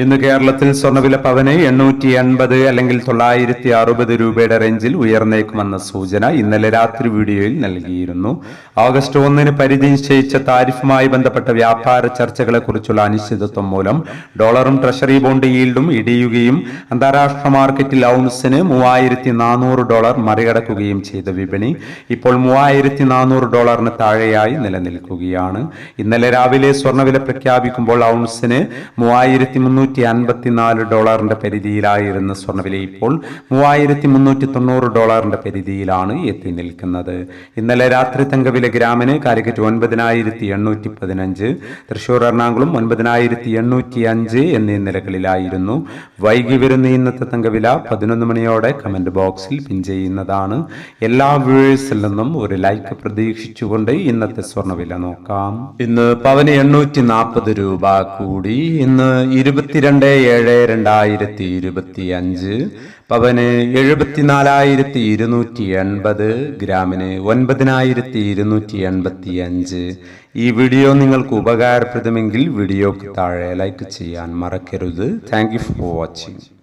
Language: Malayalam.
ഇന്ന് കേരളത്തിൽ സ്വർണവില പവന് എണ്ണൂറ്റി എൺപത് അല്ലെങ്കിൽ തൊള്ളായിരത്തി അറുപത് രൂപയുടെ റേഞ്ചിൽ ഉയർന്നേക്കുമെന്ന സൂചന ഇന്നലെ രാത്രി വീഡിയോയിൽ നൽകിയിരുന്നു. ഓഗസ്റ്റ് ഒന്നിന് പരിധി നിശ്ചയിച്ച താരിഫുമായി ബന്ധപ്പെട്ട വ്യാപാര ചർച്ചകളെ കുറിച്ചുള്ള അനിശ്ചിതത്വം മൂലം ഡോളറും ട്രഷറി ബോണ്ട് ഈൽഡും ഇടിയുകയും അന്താരാഷ്ട്ര മാർക്കറ്റിൽ ഔൺസിന് മൂവായിരത്തി നാനൂറ് ഡോളർ മറികടക്കുകയും ചെയ്ത വിപണി ഇപ്പോൾ മൂവായിരത്തി നാനൂറ് ഡോളറിന് താഴെയായി നിലനിൽക്കുകയാണ്. ഇന്നലെ രാവിലെ സ്വർണവില പ്രഖ്യാപിക്കുമ്പോൾ ഔൺസിന് മൂവായിരത്തി മുന്നൂറ്റി അൻപത്തിനാല് ഡോളറിന്റെ പരിധിയിലായിരുന്ന സ്വർണവില ഇപ്പോൾ മൂവായിരത്തി മുന്നൂറ്റി തൊണ്ണൂറ് ഡോളറിന്റെ പരിധിയിലാണ് എത്തി നിൽക്കുന്നത്. ഇന്നലെ രാത്രി തങ്കവില ഗ്രാമിന് കാലിക്കറ്റ് ഒൻപതിനായിരത്തി എണ്ണൂറ്റി പതിനഞ്ച് തൃശൂർ എറണാകുളം ഒൻപതിനായിരത്തി എണ്ണൂറ്റി അഞ്ച് എന്നീ നിലകളിലായിരുന്നു. വൈകി വരുന്ന ഇന്നത്തെ തങ്കവില പതിനൊന്ന് മണിയോടെ കമന്റ് ബോക്സിൽ പിൻ ചെയ്യുന്നതാണ്. എല്ലാ വ്യൂവേഴ്സിൽ നിന്നും ഒരു ലൈക്ക് പ്രതീക്ഷിച്ചുകൊണ്ട് ഇന്നത്തെ സ്വർണവില നോക്കാം. ഇന്ന് പവന് എണ്ണൂറ്റി നാൽപ്പത് രൂപ കൂടി. ഇന്ന് ഇരുപത്തിരണ്ട് ഏഴ് രണ്ടായിരത്തി ഇരുപത്തി അഞ്ച് പവന് എഴുപത്തിനാലായിരത്തി ഇരുന്നൂറ്റി എൺപത് ഗ്രാമിന് ഒൻപതിനായിരത്തി ഇരുന്നൂറ്റി എൺപത്തി അഞ്ച് ഈ വീഡിയോ നിങ്ങൾക്ക് ഉപകാരപ്രദമെങ്കിൽ വീഡിയോക്ക് താഴെ ലൈക്ക് ചെയ്യാൻ മറക്കരുത്. Thank for watching